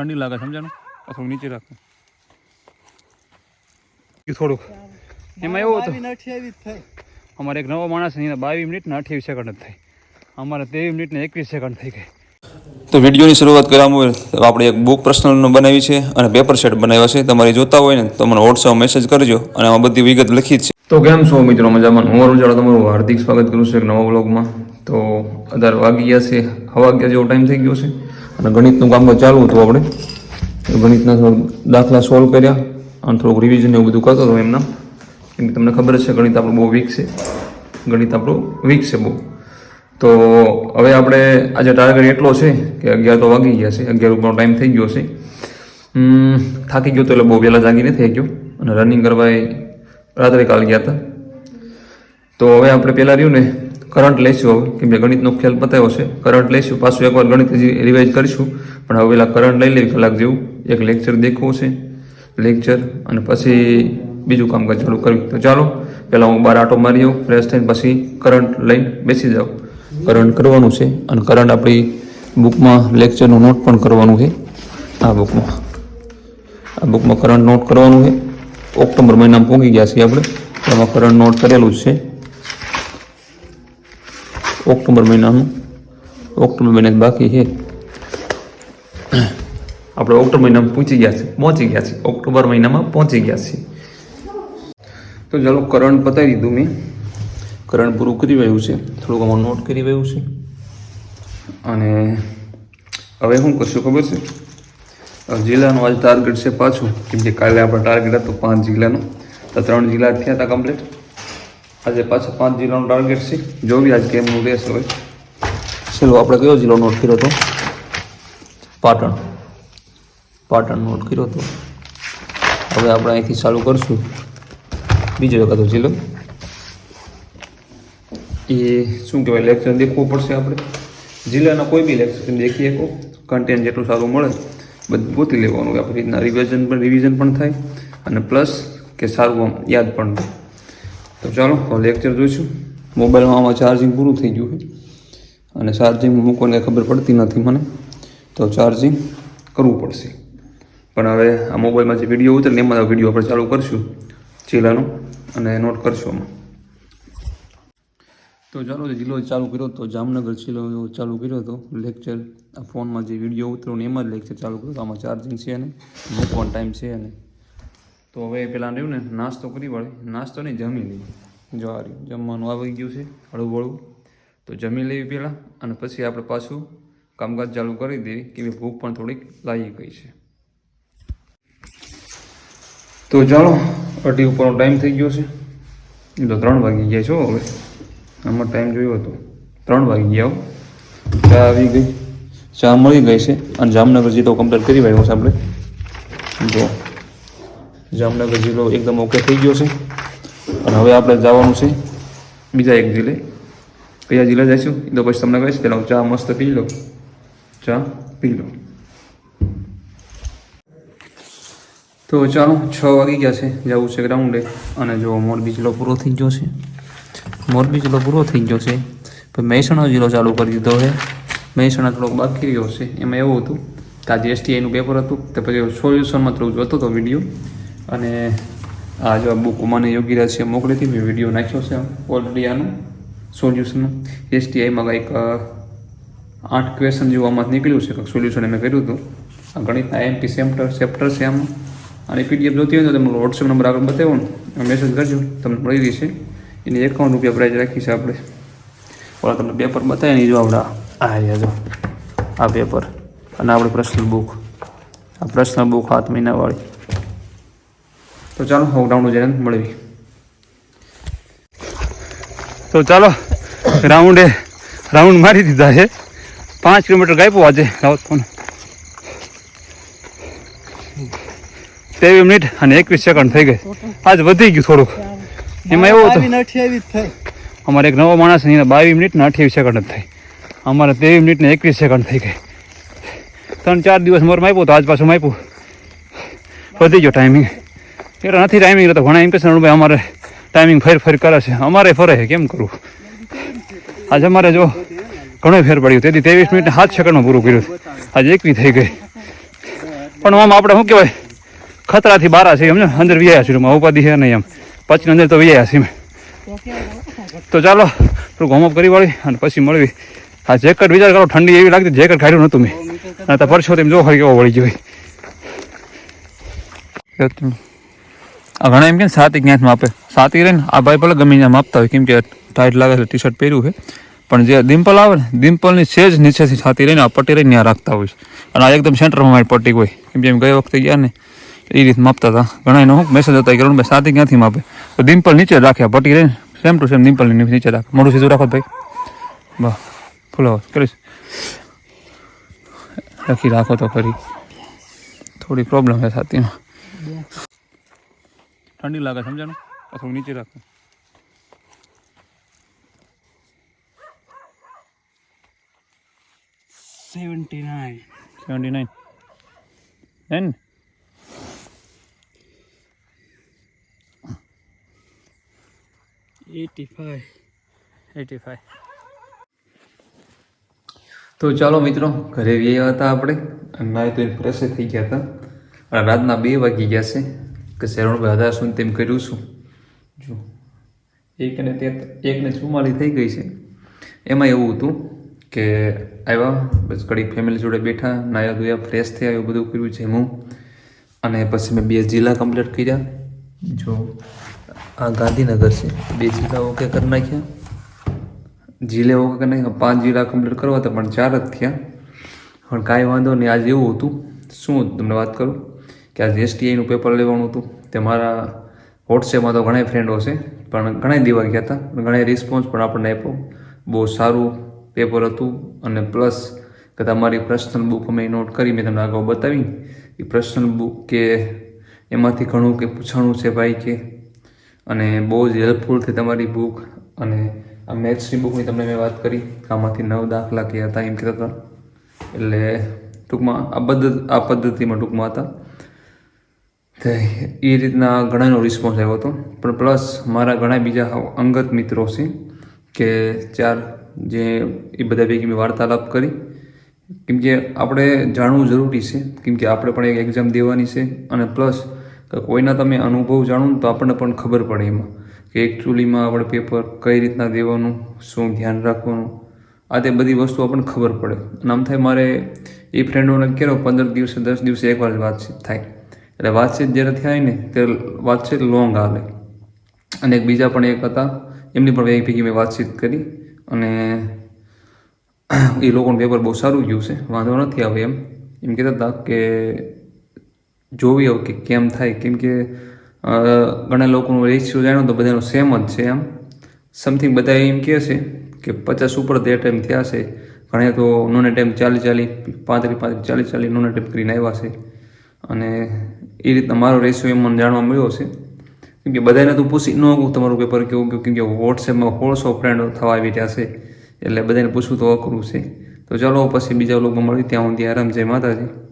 ઠંડી લાગે સમજાનું આ થોડું નીચે રાખો. એ થોડુંક. એમાં એવું હતું. અમારે એક નવો માણસ છે એને બાવીસ મિનિટ ને અઠ્યાવીસ સેકન્ડ જ થઈ અમારે ત્રેવીસ મિનિટ ને એકવીસ સેકન્ડ થઈ ગઈ તો વિડીયોની શરૂઆત કરવામાં હોય તો આપણે એક બુક પર્સનલનો બનાવી છે અને પેપર સેટ બનાવ્યા છે. તમારે જોતા હોય ને તો મને વોટ્સઅપ મેસેજ કરજો અને આમાં બધી વિગત લખી છે. તો કેમ છો મિત્રો? મજામાં? હું અરુણ તમારું હાર્દિક સ્વાગત કરું છું એક નવા બ્લોગમાં તો અઢાર વાગી ગયા છે. હવા વાગ્યા જેવો ટાઈમ થઈ ગયો છે. અને ગણિતનું કામકાજ ચાલુ હતું આપણે. ગણિતના દાખલા સોલ્વ કર્યા અને થોડુંક રિવિઝન એવું બધું કરતો હતો એમના. કેમ કે તમને ખબર જ છે, ગણિત આપણું બહુ વીક છે. ગણિત આપણું વીક છે બહુ. તો હવે આપણે આજે ટાર્ગેટ એટલો છે કે અગિયાર તો વાગી ગયા છે. અગિયાર ઉપરનો ટાઈમ થઈ ગયો છે. થાકી ગયો તો એટલે બહુ વહેલા જાગી થઈ ગયો અને રનિંગ કરવા રાત્રે કાલ ગયા હતા. તો હવે આપણે પહેલાં રહ્યું ને કરંટ લઈશું હવે કે ગણિતનો ખ્યાલ પતાવ્યો છે. કરંટ લઈશું, પાછું એકવાર ગણિત હજી રિવાઇઝ કરીશું. પણ હવે પેલા કરંટ લઈ લેવી, કલાક જેવું. એક લેક્ચર દેખવું છે લેક્ચર અને પછી બીજું કામકાજ ચાલુ કરવું. તો ચાલો પહેલાં હું બાર આટો મારી આવું ફ્રેશ થઈને પછી કરંટ લઈને બેસી જાઉં. કરંટ કરવાનું છે, અને કરંટ આપણી બુકમાં લેક્ચરનું નોટ પણ કરવાનું છે. આ બુકમાં. આ બુકમાં કરંટ નોટ કરવાનું છે. ઓક્ટોબર મહિનામાં પહોંચી ગયા છીએ આપણે. એમાં કરંટ નોટ કરેલું જ છે. ઓક્ટોબર મહિનાનું. ઓક્ટોબર મહિના બાકી છે. આપણે ઓક્ટોબર મહિનામાં પહોંચી ગયા છે પહોંચી ગયા છે ઓક્ટોબર મહિનામાં પહોંચી ગયા છીએ. તો ચાલો કરંટ પતાવી દીધું મેં. કરંટ પૂરું કરી રહ્યું છે. થોડુંક અમારું નોટ કરી રહ્યું છે. અને હવે શું કરશું ખબર છે? જિલ્લાનું આજ ટાર્ગેટ છે પાછું. કેમ કે કાલે આપણો ટાર્ગેટ હતો પાંચ જિલ્લાનો. તો ત્રણ જિલ્લા થયા હતા કમ્પ્લીટ આજે પાછા પાંચ જિલ્લાનું ટાર્ગેટ છે. જોવી આજ કેમનું રહેશે હવે. ચલો આપણે કયો જિલ્લો નોટ કર્યો હતો? પાટણ. પાટણ નોટ કર્યો હતો. હવે આપણે અહીંથી ચાલુ કરશું. બીજો વખત જિલ્લો એ શું કહેવાય લેક્ચર દેખવું પડશે આપણે. જિલ્લાના કોઈ બી લેક્ચર દેખી શકો. કન્ટેન્ટ જેટલું સારું મળે બધું પોતી લેવાનું. આપણી રીતના રિવિઝન પણ રિવિઝન પણ થાય. અને પ્લસ કે સારું આમ યાદ પણ થાય તો ચાલો લેક્ચર જોઈશું. મોબાઈલમાં આમાં ચાર્જિંગ પૂરું થઈ ગયું છે. અને ચાર્જિંગ મૂકવાની ખબર પડતી નથી મને. તો ચાર્જિંગ કરવું પડશે. પણ હવે આ મોબાઈલમાં જે વીડિયો ઉતરે એમાં વીડિયો આપણે ચાલુ કરશું. ચીલાનો. અને નોટ કરશું આમાં. તો ચાલો જિલ્લો ચાલુ કર્યો હતો જામનગર જિલ્લો ચાલુ કર્યો હતો લેક્ચર ફોનમાં જે વીડિયો ઉતર્યો ને એમાં જ લેક્ચર ચાલુ કર્યો. આમાં ચાર્જિંગ છે ને મૂકવાનો ટાઈમ છે ને તો હવે પહેલાં રહ્યું ને, નાસ્તો કરી વળી. નાસ્તો નહીં, જમી લઈએ. જો આ રહ્યું જમવાનું આવી ગયું છે, હળવું હળવું. તો જમી લેવી પહેલાં અને પછી આપણે પાછું કામકાજ ચાલુ કરી દેવી કે ભૂખ પણ થોડીક લાગી ગઈ છે. તો ચાલો, અઢી ઉપરનો ટાઈમ થઈ ગયો છે. તો ત્રણ વાગી ગયા છો હવે. આમાં ટાઈમ જોયો હતો ત્રણ વાગી ગયા. ચા આવી ગઈ. ચા મળી ગઈ છે અને જામનગર તો કમ્પ્લીટ કરી વાળ્યો છે આપણે જો. જામનગર જિલ્લો એકદમ ઓકે થઈ ગયો છે. અને હવે આપણે જવાનું છે બીજા એક જિલ્લે. કયા જિલ્લા જઈશું? એ તો પછી તમને કહીશ. પહેલાં ચા મસ્ત પી લો ચા પી લો તો ચાલો, છ વાગી ગયા છે. જવું છે ગ્રાઉન્ડે અને જો મોરબી જિલ્લો પૂરો થઈ ગયો છે. મોરબી જિલ્લો પૂરો થઈ ગયો છે. પછી મહેસાણા જિલ્લો ચાલુ કરી દીધો છે. મહેસાણા થોડોક બાકી રહ્યો છે. એમાં એવું હતું કે આજે એસટીઆઈનું પેપર હતું. તો પછી સોલ્યુશનમાં થોડું જોતો હતો વીડિયો. અને આ જો બુક મને યોગીરાજ છે મોકલી હતી, મેં વીડિયો નાખ્યો છે ઓલરેડી આનું સોલ્યુશનનું એસટીઆઈમાં કંઈક આઠ ક્વેશ્ચન જેવું આમાં નીકળ્યું છે, કંઈક સોલ્યુશન મેં કર્યું હતું. આ ગણિતના એમપી સેપ્ટર ચેપ્ટર છે આમાં. અને પીડીએફ જોતી હોય તો તમને વોટ્સએપ નંબર આગળ બતાવો ને મેસેજ કરજો, તમને મળી રહેશે. એની એકાવન રૂપિયા પ્રાઇઝ રાખી છે આપણે. ઓલા તમને પેપર બતાવે ને જો આવડા. આ રહ્યા જો, આ પેપર અને આપણે પર્સનલ બુક આ પર્સનલ બુક સાત મહિનાવાળી તો ચાલો હવે રાઉન્ડ જઈને મળવી તો ચાલો, રાઉન્ડે, રાઉન્ડ મારી દીધા છે. પાંચ કિલોમીટર ગાયપો આજે રાવત ફોન ત્રેવીસ મિનિટ અને એકવીસ સેકન્ડ થઈ ગઈ. આજ વધી ગયું થોડુંક. એમાં એવું હતું. અમારે એક નવો માણસ એને બાવીસ મિનિટ ને અઠ્યાવીસ સેકન્ડ જ થઈ. અમારે ત્રેવીસ મિનિટ ને એકવીસ સેકન્ડ થઈ ગઈ. ત્રણ ચાર દિવસ મોર માપ્યું તો આજ પાછું માપ્યું. વધી ગયો ટાઈમિંગ એટલે નથી ટાઈમિંગ તો ઘણા એમ કહેશે ભાઈ અમારે ટાઈમિંગ ફેર ફેર કરે છે. અમારે ફરે છે, કેમ કરવું આજે અમારે જો ઘણો ફેર પડ્યું. તેથી ત્રેવીસ મિનિટને સાત સેકન્ડમાં પૂરું કર્યું આજે એકવી થઈ ગઈ. પણ આમ આપણે શું કહેવાય? ખતરાથી બારા છે સમજો? અંદર વ્યાયા છીએ રૂમમાં ઉપાધિ છે નહીં એમ. પછી અંદર તો વ્યાયા છીએ તો ચાલો થોડું હોમઅપ કરી વાળી અને પછી મળવી. આ જેકેટ વિચાર કરો, ઠંડી એવી લાગતી જેકેટ કાઢ્યું નહોતું મેં. અને તો પરસો તેમ જો ખરી કેવો વળી જોઈ ઘણા એમ કે ને સાતી ક્યાંથી માપે સાતી રહે ને આ ભાઈ ભલે ગમે ત્યાં માપતા હોય કેમ કે ટાઈટ લાગે છે ટી શર્ટ પહેર્યું છે પણ જે ડિમ્પલ આવે ને ડિમ્પલની સેજ નીચેથી છાતી રહીને આ પટ્ટી રહીને ત્યાં રાખતા હોય છે અને આ એકદમ સેન્ટરમાં મારી પટ્ટી હોય કેમ કે એમ ગઈ વખતે ગયા ને એ રીતે માપતા હતા ઘણા એનો મેસેજ હતા કે ભાઈ સાતી ક્યાંથી માપે તો ડિમ્પલ નીચે રાખે આ પટ્ટી રહીને સેમ ટુ સેમ ડિમ્પલની નીચે રાખે મોઢું સીધું રાખો ભાઈ બસ ફૂલો કરીશ રાખી રાખો તો ખરી થોડી પ્રોબ્લેમ છે છાતીમાં ઠંડી લાગે સમજાનું થોડું નીચે રાખો. Seventy nine seventy nine and eighty five eighty five તો ચાલો મિત્રો ઘરે ગયા હતા આપણે. અને નાય તો ફ્રેશ થઈ ગયા હતા. અને રાતના બે વાગી ગયા છે. કે શરણભાઈ સુધી તેમ કર્યું છું. જો એકને તે એકને ચુમ્માલી થઈ ગઈ છે. એમાં એવું હતું કે આવ્યા, બસ કડી ફેમિલી જોડે બેઠા, નાયા ધોયા ફ્રેશ થયા, એવું બધું કર્યું હું અને પછી મેં બે જિલ્લા કમ્પ્લીટ કર્યા. જો, આ ગાંધીનગર છે. બે જિલ્લા ઓકે કરી નાખ્યા. જિલ્લે ઓકે કરી નાખ્યા. પાંચ જિલ્લા કમ્પ્લીટ કરવા હતા, પણ ચાર જ થયા. પણ કાંઈ વાંધો નહીં, આજે એવું હતું. શું તમને વાત કરું? કે આજે એસટીઆઈનું પેપર લેવાનું હતું તે મારા વોટ્સએપમાં તો ઘણા ફ્રેન્ડો છે, પણ ઘણા દીવા ગયા હતા ઘણા રિસ્પોન્સ પણ આપણને આપ્યો. બહુ સારું પેપર હતું અને પ્લસ કે તમારી પર્સનલ બુક અમે નોટ કરી મેં તમને અગાઉ બતાવી. એ પર્સનલ બુક કે એમાંથી ઘણું કે પૂછાણું છે ભાઈ કે, અને બહુ જ હેલ્પફુલ થઈ તમારી બુક અને આ મેથ્સની બુકની તમને મેં વાત કરી આમાંથી નવ દાખલા કે હતા એમ કહેતા હતા. એટલે ટૂંકમાં આ પદ્ધતિ આ પદ્ધતિમાં ટૂંકમાં હતા. તો એ રીતના ઘણાનો રિસ્પોન્સ આવ્યો હતો. પણ પ્લસ મારા ઘણા બીજા અંગત મિત્રો છે કે ચાર જે એ બધા ભેગી મેં વાર્તાલાપ કરી. કેમ કે આપણે જાણવું જરૂરી છે. કેમ કે આપણે પણ એક એક્ઝામ દેવાની છે અને પ્લસ કોઈના તમે અનુભવ જાણો તો આપણને પણ ખબર પડે એમાં કે એકચ્યુઅલીમાં આપણે પેપર કઈ રીતના દેવાનું, શું ધ્યાન રાખવાનું, આ તે બધી વસ્તુ આપણને ખબર પડે. અને આમ થાય મારે એ ફ્રેન્ડોને કેરો, પંદર દિવસે, દસ દિવસે એકવાર વાતચીત થાય. એટલે વાતચીત જ્યારે થાય ને ત્યારે વાતચીત લોંગ આવે. અને એક બીજા પણ એક હતા, એમની પણ એક ભેગી મેં વાતચીત કરી અને એ લોકોનું પેપર બહુ સારું ગયું છે, વાંધો નથી આવે એમ. એમ કહેતા હતા કે જોવી આવું કે કેમ થાય, કેમ કે ઘણા લોકોનું રેશિયો જાણો તો બધાનો સેમ જ છે એમ. સમથિંગ બધા એમ કહે છે કે પચાસ ઉપર તે ટાઈમ થયા છે. ઘણા તો નોને ટાઈમ ચાલી ચાલી, પાંત્રીસ પાંત્રીસ ચાલીસ ચાલીસ નોને ટાઈમ કરીને આવ્યા છે. અને એ રીતના મારો રેશિયો એમ મને જાણવા મળ્યો છે. કેમ કે બધાને તો પૂછી ન કહું તમારું પેપર કેવું કેમ કે વોટ્સએપમાં હોળસો ફ્રેન્ડ થવા આવી રહ્યા છે. એટલે બધાને પૂછવું તો અઘરું છે. તો ચાલો પછી બીજા લોકો મળી ત્યાં સુધી આરામ. જય માતાજી.